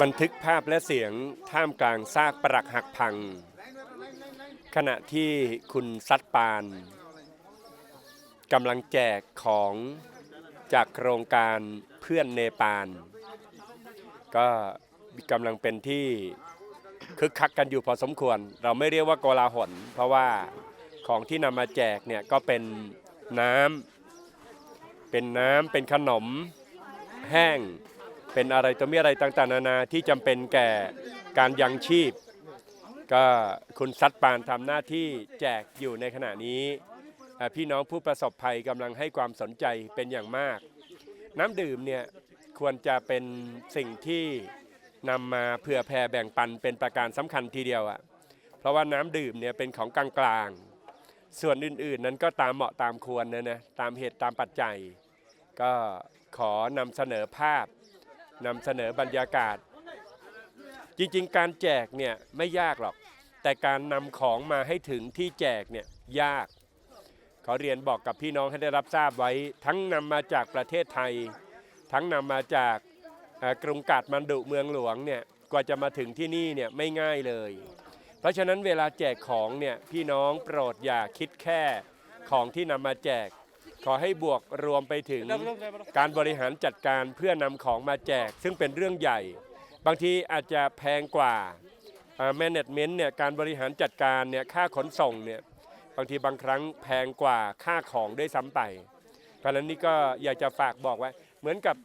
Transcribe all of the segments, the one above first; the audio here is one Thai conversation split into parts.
บันทึกภาพและเสียงท่ามกลางซากปรักหักพัง ขณะที่คุณซัดปานกำลังแจกของจากโครงการเพื่อนเนปาลก็กำลังเป็นที่คึกคักกันอยู่พอสมควร เราไม่เรียกว่าโกลาหลเพราะว่าของที่นำมาแจกเนี่ยก็เป็นน้ำเป็นน้ำเป็นขนมแห้ง เป็นอะไรตัวมีอะไรต่างๆ นานาที่จำเป็นแก่การยังชีพ ก็คุณซัดปานทำหน้าที่แจกอยู่ในขณะนี้อ่าพี่น้องผู้ประสบภัยกำลังให้ความสนใจเป็นอย่างมาก น้ำดื่มเนี่ยควรจะเป็นสิ่งที่นำมาเผื่อแผ่แบ่งปันเป็นประการสำคัญทีเดียวอะ่ะเพราะว่าน้ำดื่มเนี่ยเป็นของกลางๆ ส่วนอื่นๆ นั้นก็ตามเหมาะตามควรนะนะตามเหตุตามปัจจัย ก็ขอนำเสนอภาพ นำเสนอบรรยากาศ จริงๆ การแจกเนี่ยไม่ยากหรอก แต่การนำของมาให้ถึงที่แจกเนี่ยยาก ขอเรียนบอกกับพี่น้องให้ได้รับทราบไว้ ทั้งนำมาจากประเทศไทย ทั้งนำมาจากกรุงกาดมันดุเมืองหลวงเนี่ยกว่าจะมาถึงที่นี่เนี่ยไม่ง่ายเลย เพราะฉะนั้นเวลาแจกของเนี่ยพี่น้องโปรดอย่าคิดแค่ของที่นำมาแจก ขอให้บวกรวมไปถึงการบริหารจัดการเพื่อนำของมาแจก ซึ่งเป็นเรื่องใหญ่ บางทีอาจจะแพงกว่าแมネจเมนต์เนี่ยการบริหารจัดการเนี่ยค่าขนส่งเนี่ยบางทีบางครั้งแพงกว่าค่าของด้วยซ้ำไป เพราะฉะนั้นนี่ก็อยากจะฝากบอกไว้เหมือนกับ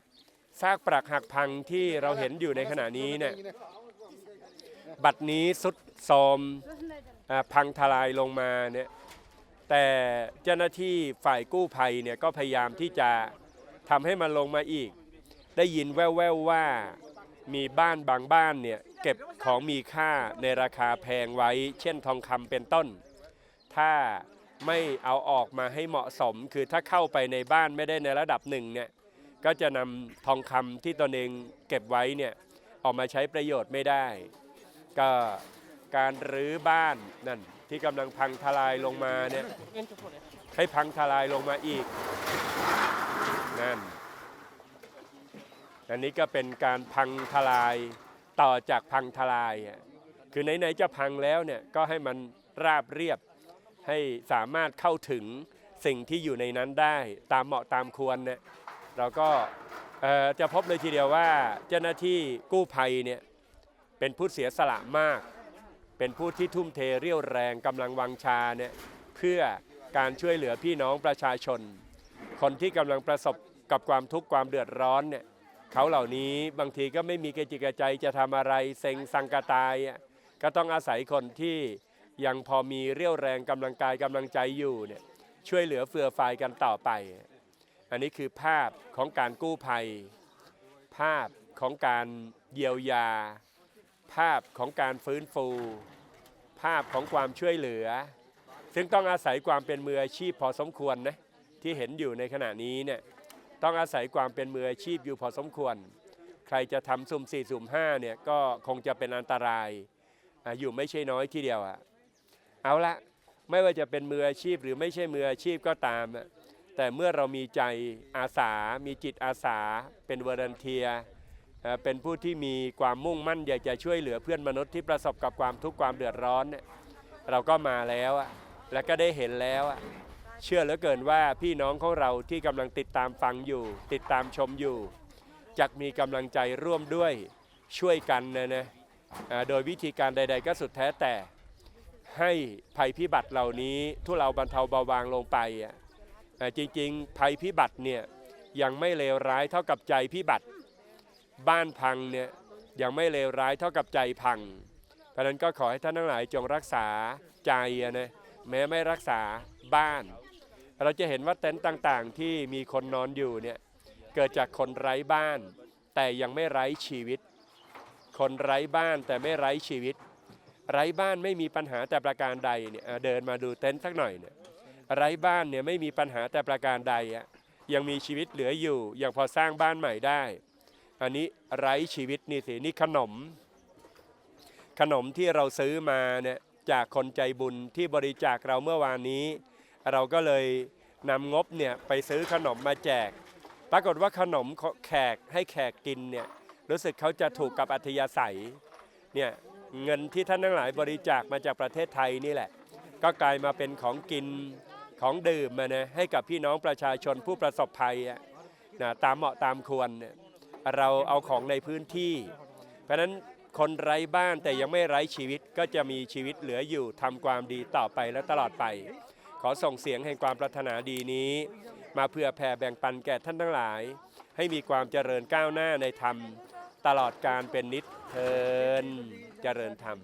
ซากปรักหักพังที่เราเห็นอยู่ในขณะนี้เนี่ยบัตรนี้สุดโทรมอ่าพังทลายลงมาเนี่ย แต่เจ้าหน้าที่ฝ่ายกู้ภัยเนี่ยก็พยายามที่จะทำให้มันลงมาอีก ได้ยินแว่วๆว่ามีบ้านบางบ้านเนี่ยเก็บของมีค่าในราคาแพงไว้ เช่นทองคำเป็นต้น ถ้าไม่เอาออกมาให้เหมาะสม คือถ้าเข้าไปในบ้านไม่ได้ในระดับหนึ่งเนี่ยก็จะนำทองคำที่ตนเองเก็บไว้เนี่ยออกมาใช้ประโยชน์ไม่ได้ ก็การรื้อบ้านนั่น ที่กำลังพังทลายลงมาเนี่ยให้พังทลายลงมาอีกนั่นอันนี้ก็เป็นการพังทลายต่อจากพังทลายคือไหนๆจะพังแล้วเนี่ยก็ให้มันราบเรียบให้สามารถเข้าถึงสิ่งที่อยู่ในนั้นได้ตามเหมาะตามควรเนี่ยเราก็จะพบเลยทีเดียวว่าเจ้าหน้าที่กู้ภัยเนี่ยเป็นผู้เสียสละมาก เป็นผู้ที่ทุ่มเทเรี่ยวแรงกำลังวังชาเนี่ยเพื่อการช่วยเหลือพี่น้องประชาชน คนที่กำลังประสบกับความทุกข์ความเดือดร้อนเนี่ยเขาเหล่านี้บางทีก็ไม่มีกระจิกระใจจะทำอะไรเซ็งสังกะตายก็ต้องอาศัยคนที่ยังพอมีเรี่ยวแรงกำลังกายกำลังใจอยู่เนี่ยช่วยเหลือเฟื่อฟายกันต่อไป อันนี้คือภาพของการกู้ภัย ภาพของการเยียวยา ภาพของการฟื้นฟู ภาพของความช่วยเหลือ ซึ่งต้องอาศัยความเป็นมืออาชีพพอสมควรนะที่เห็นอยู่ในขณะนี้เนี่ยต้องอาศัยความเป็นมืออาชีพอยู่พอสมควร ใครจะทำสุ่ม4สุ่ม5เนี่ยก็คงจะเป็นอันตรายออยู่ไม่ใช่น้อยทีเดียวอะเอาละไม่ว่าจะเป็นมืออาชีพหรือไม่ใช่มืออาชีพก็ตาม แต่เมื่อเรามีใจอาสา มีจิตอาสา เป็นวอร์เนเทีย เป็นผู้ที่มีความมุ่งมั่นอยากจะช่วยเหลือเพื่อนมนุษย์ที่ประสบกับความทุกข์ความเดือดร้อนเนี่ยเราก็มาแล้วอะและก็ได้เห็นแล้วเชื่อเหลือเกินว่าพี่น้องของเราที่กำลังติดตามฟังอยู่ ติดตามชมอยู่จะมีกำลังใจร่วมด้วยช่วยกันนะนะโดยวิธีการใด ๆ ก็สุดแท้แต่ให้ภัยพิบัติเหล่านี้ทุเราบรรเทาเบาบางลงไปอะเอ่จริง ๆ ภัยพิบัติเนี่ยยังไม่เลวร้ายเท่ากับใจพิบัติ บ้านพังเนี่ยยังไม่เลวร้ายเท่ากับใจพัง เพราะนั้นก็ขอให้ท่านทั้งหลายจงรักษาใจนะแม้ไม่รักษาบ้าน เราจะเห็นว่าเต็นท์ต่างๆ ที่มีคนนอนอยู่เนี่ยเกิดจากคนไร้บ้าน แต่ยังไม่ไร้ชีวิต คนไร้บ้านแต่ไม่ไร้ชีวิต ไร้บ้านไม่มีปัญหาแต่ประการใดเนี่ยเดินมาดูเต็นท์สักหน่อยเนี่ยไร้บ้านเนี่ยไม่มีปัญหาแต่ประการใดอะยังมีชีวิตเหลืออยู่ยังพอสร้างบ้านใหม่ได้ อันนี้ไร้ชีวิตนี่สินี่ขนม ขนมที่เราซื้อมาเนี่ยจากคนใจบุญที่บริจาคเราเมื่อวานนี้ เราก็เลยนำงบเนี่ยไปซื้อขนมมาแจก ปรากฏว่าขนมแขกให้แขกกินเนี่ยรู้สึกเขาจะถูกกับอัธยาศัยเนี่ยเงินที่ท่านทั้งหลายบริจาคมาจากประเทศไทยนี่แหละ ก็กลายมาเป็นของกินของดื่มมานะให้กับพี่น้องประชาชนผู้ประสบภัยนะตามเหมาะตามควรเนี่ย เราเอาของในพื้นที่ เพราะฉะนั้นคนไร้บ้านแต่ยังไม่ไร้ชีวิตก็จะมีชีวิตเหลืออยู่ทำความดีต่อไปและตลอดไป ขอส่งเสียงแห่งความปรารถนาดีนี้ มาเพื่อแผ่แบ่งปันแก่ท่านทั้งหลาย ให้มีความเจริญก้าวหน้าในธรรม ตลอดการเป็นนิจเทินเจริญธรรม